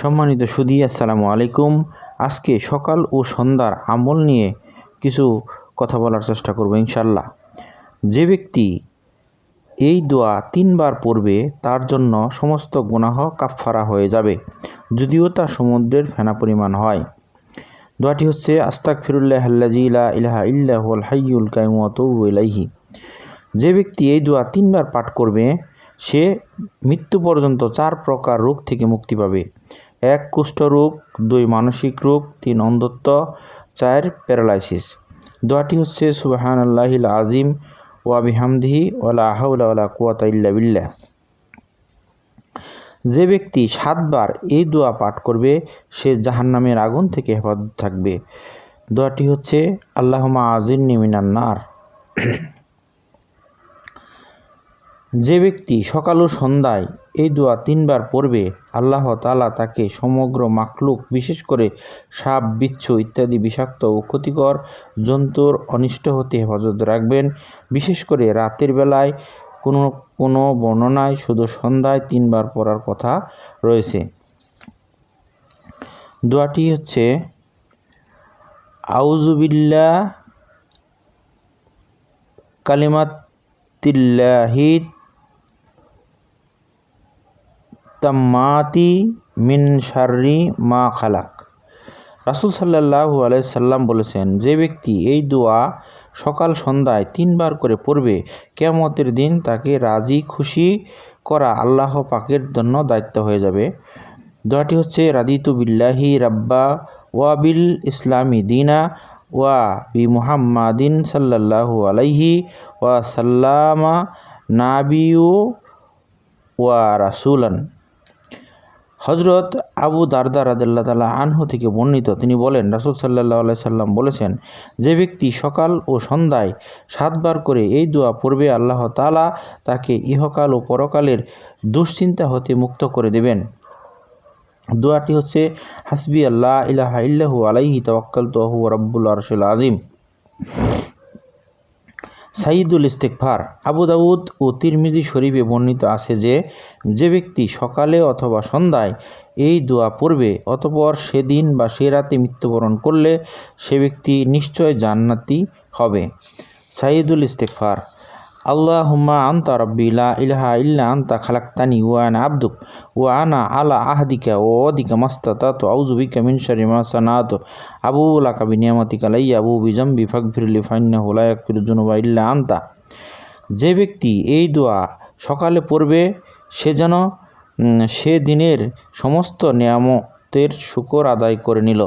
সম্মানিত সুদী আসসালামু আলাইকুম। আজকে সকাল ও সন্ধ্যার আমল নিয়ে কিছু কথা বলার চেষ্টা করব ইনশাল্লাহ যে ব্যক্তি এই দোয়া তিনবার পড়বে, তার জন্য সমস্ত গুনাহ কাফফারা হয়ে যাবে, যদিও তা সমুদ্রের ফেনা পরিমাণ হয়। দোয়াটি হচ্ছে আস্তাক ফিরুল্লাহ ইলা ইলাহা ইল্লাহুল হাইয়ুল কাইমুয়াতু ইলাইহি। যে ব্যক্তি এই দোয়া তিনবার পাঠ করবে সে মৃত্যু পর্যন্ত চার প্রকার রোগ থেকে মুক্তি পাবে। এক, কুষ্ঠরোগ, দুই, মানসিক রোগ, তিন, অন্ধত্ব, চার, প্যারালাইসিস। দোয়াটি হচ্ছে সুবাহান আল্লাহিল আজিম ওয়া বিহামদিহি ওলা হাউলা ওলা কুয়াতা বিল্লাহ। যে ব্যক্তি সাতবার এই দোয়া পাঠ করবে, সে জাহান্নামের আগুন থেকে হেফাজত থাকবে। দোয়াটি হচ্ছে আল্লাহমা আজিন্নি মিনান্নার যে ব্যক্তি সকাল ও সন্ধ্যায় এই দোয়া তিনবার পড়বে, আল্লাহ তালা তাকে সমগ্র মাকলুক বিশেষ করে সাপ, বিচ্ছু ইত্যাদি বিষাক্ত ও ক্ষতিকর জন্তুর অনিষ্ট হতে হেফাজত রাখবেন। বিশেষ করে রাতের বেলায় কোনো কোনো বর্ণনায় শুধু সন্ধ্যায় তিনবার পড়ার কথা রয়েছে। দোয়াটি হচ্ছে আউজুবিল্লা কালিমাতিল্লাহিদ তাম্মাতি মিন শাররি মা খালাক। রাসুল সাল্লাহু আলাইসাল্লাম বলেছেন, যে ব্যক্তি এই দোয়া সকাল সন্ধ্যায় তিনবার করে পড়বে কেমতের দিন তাকে রাজি খুশি করা আল্লাহ পাকের জন্য দায়িত্ব হয়ে যাবে। দোয়াটি হচ্ছে, রাদিতু বিল্লাহি রাব্বা ওয়াবিল ইসলামী দিনা ওয়া বি মুহাম্মাদিন সাল্লাল্লাহু আলাইহি ওয়া সাল্লামা নাবিউ ওয়া রাসুলান। হজরত আবু দারদা রাদাল্লাহ তালা আনহু থেকে বর্ণিত, তিনি বলেন, রাসুল সাল্লাহ আলাই সাল্লাম বলেছেন, যে ব্যক্তি সকাল ও সন্ধ্যায় সাতবার করে এই দোয়া পূর্বে আল্লাহ তালা তাকে ইহকাল ও পরকালের দুশ্চিন্তা হতে মুক্ত করে দেবেন। দোয়াটি হচ্ছে, হাসবি আল্লাহ ইলাহা ইল্লাহু আলাইহি তাওয়াক্কাল তহু রব্বুল আরশুল আজিম সাইদুল ইস্তেকফার আবু দাউদ ও তিরমিজি শরীফে বর্ণিত আছে যে যে ব্যক্তি সকালে অথবা সন্ধ্যায় এই দোয়া পড়বে অতপর সেদিন বা সে রাতে মৃত্যুবরণ করলে সে ব্যক্তি নিশ্চয় জান্নাতি হবে। সাইদুল ইস্তেকফার আল্লাহ হুম্মা আন্তা রব্বি, লা ইলাহা ইল্লা আন্তা খালাক্তানি ওয়ান আব্দুক ও আনা আলা আহদিকা ও অদিকা মাস্তাতা তো আউজুবিকা মিন শারি মা সানাত, আবু লাকা বিনিয়ামাতিকা লাইয়া আবু বিজম্বি ফাকফিরলি ফাইন্না হুলায়াক ফিরুজুনুবা ইল্লা আন্তা। যে ব্যক্তি এই দোয়া সকালে পড়বে, সে যেন সে দিনের সমস্ত নিয়ামতের শুকর আদায় করে নিল।